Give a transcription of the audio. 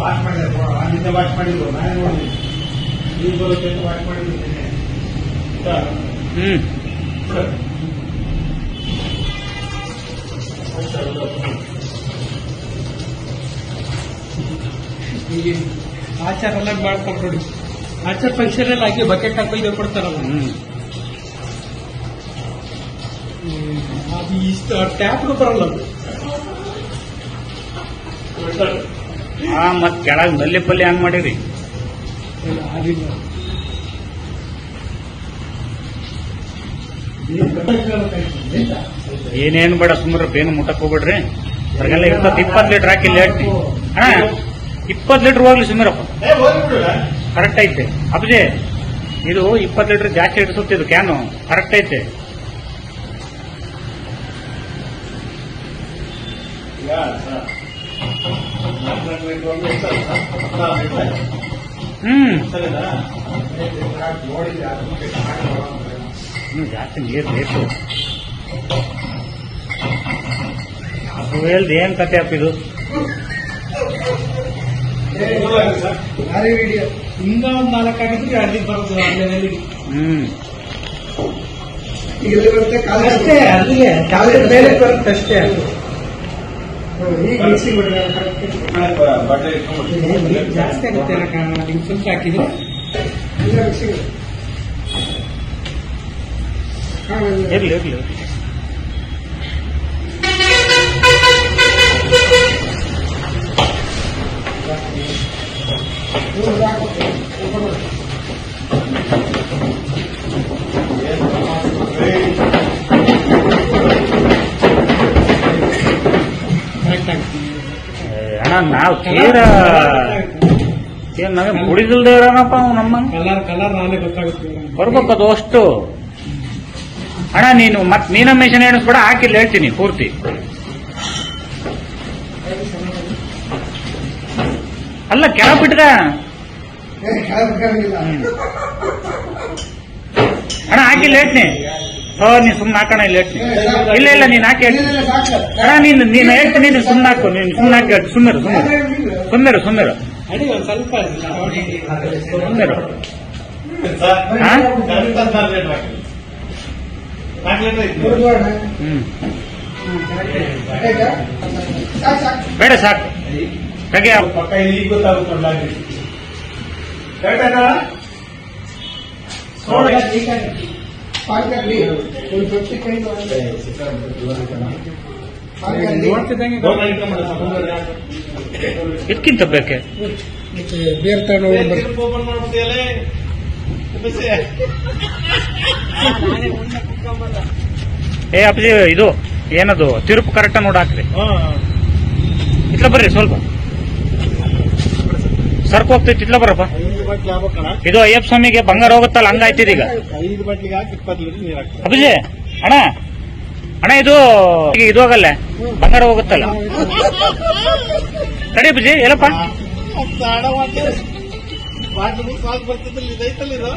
Wash ಮಾಡಿದ್ರು ಅಲ್ಲಿಂದ wash ಮಾಡಿದ್ರು ನಾನೇ ನೋಡಿದ್ದೀನಿ ಈಗ ಬರುತ್ತೆ ಅಂತ ವಾಶ್ ಮಾಡಿದ್ರು ನಿನ್ನೆ. ಆಯ್ತಾ? ಹ್ಮ್ ಈಗ ಆಚಾರ ಎಲ್ಲ ಮಾಡ್ತಾರೆ ನೋಡಿ ಆಚಾರ ಫಂಕ್ಷನ್ ಎಲ್ಲ ಹಾಕಿ ಬಕೆಟ್ ಹಾಕಿ ಕೊಡ್ತಾರಲ್ಲ ಹ್ಮ್ ಹ್ಮ್. ಅದು ಇಷ್ಟು ಟ್ಯಾಪ್ನು ಬರಲ್ಲ ಅದು ಆ ಮತ್ ಕೆಳಗ್ನಲ್ಲಿ ಪಲ್ಯ ಹಂಗ್ ಮಾಡಿರಿ? ಏನೇನ್ ಬೇಡ ಸುಮ್ಮನೆ ಬೇನು ಮುಟ್ಟಕ್ ಹೋಗ್ಬಿಡ್ರಿ. ಹೊರಗೆಲ್ಲ ಇಪ್ಪತ್ತು ಇಪ್ಪತ್ತು ಲೀಟರ್ ಹಾಕಿ ಲೇಟ್ ಅಣ್ಣ ಇಪ್ಪತ್ತು ಲೀಟರ್ ಹೋಗ್ಲಿ ಸುಮ್ಮರಪ್ಪ. ಕರೆಕ್ಟ್ ಐತೆ. ಅಪ್ಜಿ ಇದು ಇಪ್ಪತ್ತು ಲೀಟರ್ ಜಾಸ್ತಿ ಇಡಿಸುತ್ತೆ ಇದು ಕ್ಯಾನು ಕರೆಕ್ಟ್ ಐತೆ ಸರ್, ನಾಲ್ಕು ಲೀಟರ್ ಒಂದು ಇರ್ತದೆ ಸರ್. ಹದಿನಾರು ಲೀಟರ್ ಆಯ್ತು. ಹ್ಮ್. ಇನ್ನು ಜಾಸ್ತಿ ನೀರು ಬೇಕು ಅದು ಹೇಳ್ದು ಏನ್ ಕತೆ ಅಪ್ಪ ಇದು ಹಿಂಗ ಒಂದ್ ನಾಲ್ಕು ಆಗಿದ್ರೆ ಅಲ್ಲಿ ಬರೋದು ಅಲ್ಲಿ. ಹ್ಮ್ ಅಷ್ಟೇ ಅಲ್ಲಿಗೆ ಕಾಲೇಜ್ ಮೇಲೆ ಬರುತ್ತೆ ಅಷ್ಟೇ ಬಟ್ಟೆ ಇಟ್ಕೊಂಡ್ಬಿಟ್ಟು. ಜಾಸ್ತಿ ಆಗುತ್ತೆ ನಿಮ್ಗೆ ಸ್ವಲ್ಪ ಹಾಕಿದ್ರೆ ಇರ್ಲಿ ಇರ್ಲಿ ಕರೆಕ್ಟ್ ನಾವು ತೀರ ಏನ್ ನಾವೇ ಕುಡಿದಿಲ್ದೇ ಇರೋಣಪ್ಪ ಅವ್ನು ನಮ್ಮ ಕಲರ್ ಕಲರ್ ನಾನೇ ಗೊತ್ತಾಗುತ್ತೆ. ಬರ್ಬೇಕು ಅದು ಅಷ್ಟು. ಅಣ್ಣ ನೀನು ಮತ್ ನೀನ ಮೆಷಿನ್ ಕೂಡ ಹಾಕಿಲ್ಲ ಹೇಳ್ತೀನಿ ಪೂರ್ತಿ. ಅಲ್ಲ ಕೆಳ ಬಿಟ್ಗ ಅಣ್ಣ ಹಾಕಿಲ್ಲ ಹೇಳ್ತೀನಿ. ಹೋ ನೀನ್ ಸುಮ್ಮನೆ ಹಾಕೋಣ ಇಲ್ಲ ಹೇಳ್ತೀನಿ ಇಲ್ಲ ಇಲ್ಲ ನೀನ್ ಹಾಕಿ ಹೇಳ್ತೀನಿ ಅಣ್ಣ ನೀನು ನೀನು ಹೇಳ್ತೀನಿ ನೀನು ಸುಮ್ಮನಾಕು ಹಾಕು ನೀನು ಸುಮ್ನೆ ಹಾಕಿ ಸುಮ್ಮರು ಸುಮ್ಮರು ಸುಮ್ಮರು ಸುಮ್ಮರು. ಹ್ಮ್. ಬೇಡ ಸಾಕು. ಹಾಗೆ ಪಕ್ಕ ಇಲ್ಲಿ ಗೊತ್ತಾಗುತ್ತೆ ನೋಡಿ ಸಮುದ್ರ ಯಾಕೆ? ಇದಕ್ಕಿಂತ ಬೇಕೆ? ಬೇರ್ ತಗೊಂಡು ಏ. ಏ ಇದು ಏನದು ತಿರುಪು ಕರೆಕ್ಟ್ ನೋಡಿ ಹಾಕ್ರಿ. ಇತ್ಲ ಬರ್ರಿ ಸ್ವಲ್ಪ. ಸರ್ಕ್ ಹೋಗ್ತೈತಿ ಇಟ್ಲ ಬರಪ್ಪ. ಐದು ಬಾಟ್ಲಿ ಆಗ್ಬೇಕಣ್ಣ. ಇದು ಅಯ್ಯಪ್ಪ ಸ್ವಾಮಿಗೆ ಬಂಗಾರ ಹೋಗುತ್ತಲ್ಲ ಹಂಗಾಯ್ತಿದ ಈಗ. ಅಭಿಜಿ ಬಾಟ್ಲಿಗೆ ಹಾಕಿ ಇಪ್ಪತ್ತು ಲೀಟರ್ ನೀರು ಹಾಕ್ತಾರೆ. ಅಪ್ಪಾಜಿ ಅಣ್ಣ ಅಣ್ಣ ಇದು ಈಗ ಇದು ಹೋಗಲ್ಲ ಬಂಗಾರ ಹೋಗುತ್ತಲ್ಲ. ಸರಿ ಅಭಿಜಿ ಎಲ್ಲಪ್ಪ ಬಾಟ್ಲಿ ಇದೈತಲ್ಲ ಇದು